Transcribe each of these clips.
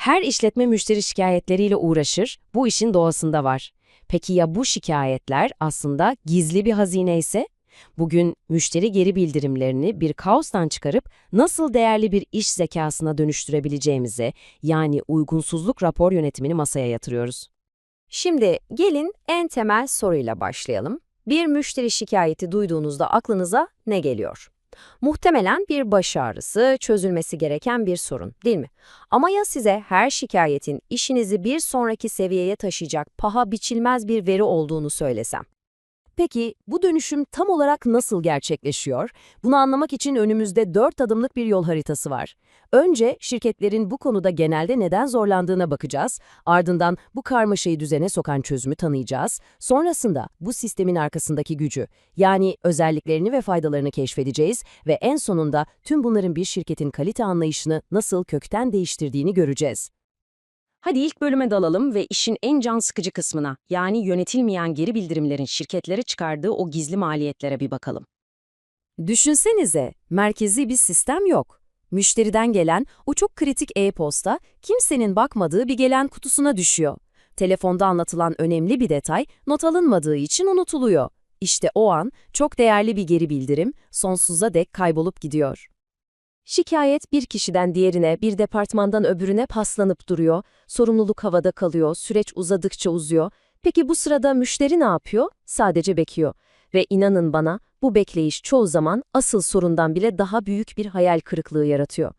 Her işletme müşteri şikayetleriyle uğraşır, bu işin doğasında var. Peki ya bu şikayetler aslında gizli bir hazine ise? Bugün müşteri geri bildirimlerini bir kaostan çıkarıp nasıl değerli bir iş zekasına dönüştürebileceğimize, yani uygunsuzluk rapor yönetimini masaya yatırıyoruz. Şimdi gelin en temel soruyla başlayalım. Bir müşteri şikayeti duyduğunuzda aklınıza ne geliyor? Muhtemelen bir baş ağrısı, çözülmesi gereken bir sorun, değil mi? Ama ya size her şikayetin işinizi bir sonraki seviyeye taşıyacak paha biçilmez bir veri olduğunu söylesem? Peki bu dönüşüm tam olarak nasıl gerçekleşiyor? Bunu anlamak için önümüzde dört adımlık bir yol haritası var. Önce şirketlerin bu konuda genelde neden zorlandığına bakacağız. Ardından bu karmaşayı düzene sokan çözümü tanıyacağız. Sonrasında bu sistemin arkasındaki gücü, yani özelliklerini ve faydalarını keşfedeceğiz ve en sonunda tüm bunların bir şirketin kalite anlayışını nasıl kökten değiştirdiğini göreceğiz. Hadi ilk bölüme dalalım ve işin en can sıkıcı kısmına, yani yönetilmeyen geri bildirimlerin şirketlere çıkardığı o gizli maliyetlere bir bakalım. Düşünsenize, merkezi bir sistem yok. Müşteriden gelen o çok kritik e-posta kimsenin bakmadığı bir gelen kutusuna düşüyor. Telefonda anlatılan önemli bir detay not alınmadığı için unutuluyor. İşte o an çok değerli bir geri bildirim sonsuza dek kaybolup gidiyor. Şikayet bir kişiden diğerine, bir departmandan öbürüne paslanıp duruyor, sorumluluk havada kalıyor, süreç uzadıkça uzuyor. Peki bu sırada müşteri ne yapıyor? Sadece bekliyor. Ve inanın bana, bu bekleyiş çoğu zaman asıl sorundan bile daha büyük bir hayal kırıklığı yaratıyor.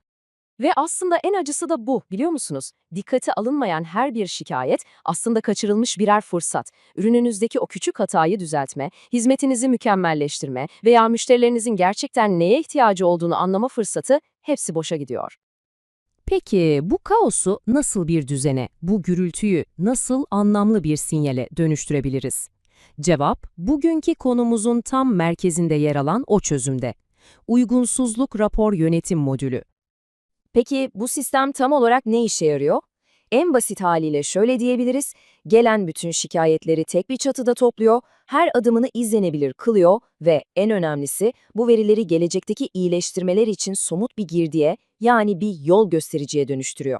Ve aslında en acısı da bu, biliyor musunuz? Dikkate alınmayan her bir şikayet aslında kaçırılmış birer fırsat. Ürününüzdeki o küçük hatayı düzeltme, hizmetinizi mükemmelleştirme veya müşterilerinizin gerçekten neye ihtiyacı olduğunu anlama fırsatı hepsi boşa gidiyor. Peki bu kaosu nasıl bir düzene, bu gürültüyü nasıl anlamlı bir sinyale dönüştürebiliriz? Cevap, bugünkü konumuzun tam merkezinde yer alan o çözümde. Uygunsuzluk rapor yönetim modülü. Peki bu sistem tam olarak ne işe yarıyor? En basit haliyle şöyle diyebiliriz, gelen bütün şikayetleri tek bir çatıda topluyor, her adımını izlenebilir kılıyor ve en önemlisi bu verileri gelecekteki iyileştirmeler için somut bir girdiye yani bir yol göstericiye dönüştürüyor.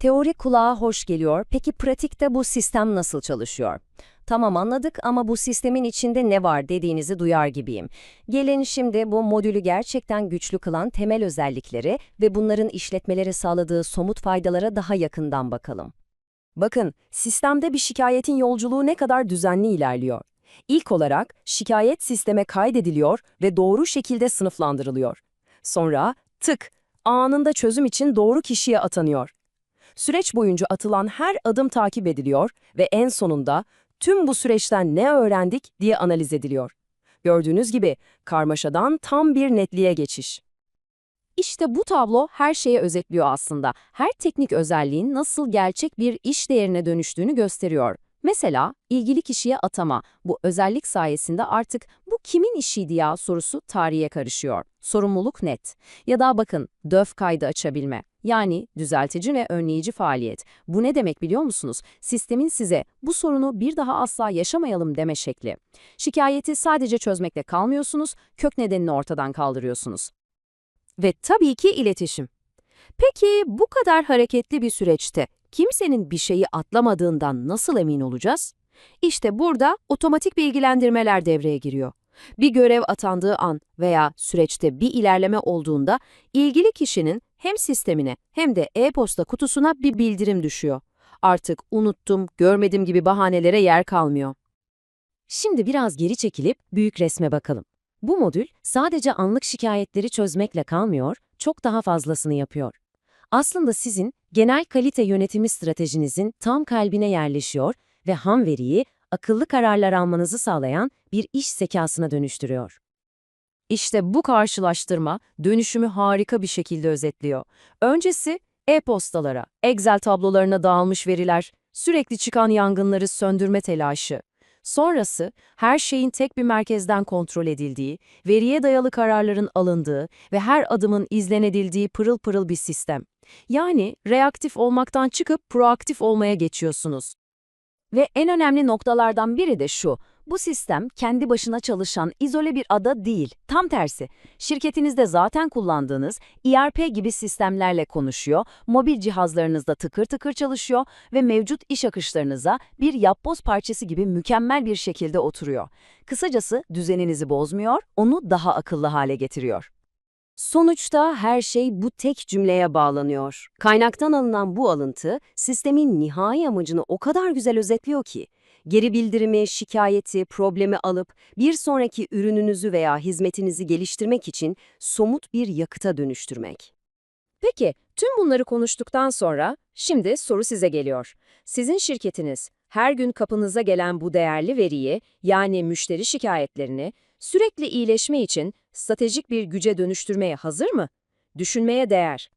Teori kulağa hoş geliyor. Peki pratikte bu sistem nasıl çalışıyor? Tamam anladık ama bu sistemin içinde ne var dediğinizi duyar gibiyim. Gelin şimdi bu modülü gerçekten güçlü kılan temel özellikleri ve bunların işletmelere sağladığı somut faydalara daha yakından bakalım. Bakın, sistemde bir şikayetin yolculuğu ne kadar düzenli ilerliyor. İlk olarak şikayet sisteme kaydediliyor ve doğru şekilde sınıflandırılıyor. Sonra tık, anında çözüm için doğru kişiye atanıyor. Süreç boyunca atılan her adım takip ediliyor ve en sonunda tüm bu süreçten ne öğrendik diye analiz ediliyor. Gördüğünüz gibi karmaşadan tam bir netliğe geçiş. İşte bu tablo her şeye özetliyor aslında. Her teknik özelliğin nasıl gerçek bir iş değerine dönüştüğünü gösteriyor. Mesela ilgili kişiye atama. Bu özellik sayesinde artık bu kimin işiydi ya sorusu tarihe karışıyor. Sorumluluk net. Ya da bakın döf kaydı açabilme. Yani düzeltici ve önleyici faaliyet. Bu ne demek biliyor musunuz? Sistemin size bu sorunu bir daha asla yaşamayalım deme şekli. Şikayeti sadece çözmekle kalmıyorsunuz, kök nedenini ortadan kaldırıyorsunuz. Ve tabii ki iletişim. Peki bu kadar hareketli bir süreçte kimsenin bir şeyi atlamadığından nasıl emin olacağız? İşte burada otomatik bilgilendirmeler devreye giriyor. Bir görev atandığı an veya süreçte bir ilerleme olduğunda ilgili kişinin hem sistemine hem de e-posta kutusuna bir bildirim düşüyor. Artık unuttum, görmedim gibi bahanelere yer kalmıyor. Şimdi biraz geri çekilip büyük resme bakalım. Bu modül sadece anlık şikayetleri çözmekle kalmıyor, çok daha fazlasını yapıyor. Aslında sizin genel kalite yönetimi stratejinizin tam kalbine yerleşiyor ve ham veriyi akıllı kararlar almanızı sağlayan bir iş zekasına dönüştürüyor. İşte bu karşılaştırma dönüşümü harika bir şekilde özetliyor. Öncesi e-postalara, Excel tablolarına dağılmış veriler, sürekli çıkan yangınları söndürme telaşı. Sonrası her şeyin tek bir merkezden kontrol edildiği, veriye dayalı kararların alındığı ve her adımın izlenedildiği pırıl pırıl bir sistem. Yani reaktif olmaktan çıkıp proaktif olmaya geçiyorsunuz. Ve en önemli noktalardan biri de şu, Bu sistem kendi başına çalışan izole bir ada değil. Tam tersi. Şirketinizde zaten kullandığınız ERP gibi sistemlerle konuşuyor, mobil cihazlarınızda tıkır tıkır çalışıyor ve mevcut iş akışlarınıza bir yapboz parçası gibi mükemmel bir şekilde oturuyor. Kısacası düzeninizi bozmuyor, onu daha akıllı hale getiriyor. Sonuçta her şey bu tek cümleye bağlanıyor. Kaynaktan alınan bu alıntı sistemin nihai amacını o kadar güzel özetliyor ki, geri bildirimi, şikayeti, problemi alıp bir sonraki ürününüzü veya hizmetinizi geliştirmek için somut bir yakıta dönüştürmek. Peki, tüm bunları konuştuktan sonra şimdi soru size geliyor. Sizin şirketiniz her gün kapınıza gelen bu değerli veriyi, yani müşteri şikayetlerini, sürekli iyileşme için stratejik bir güce dönüştürmeye hazır mı? Düşünmeye değer.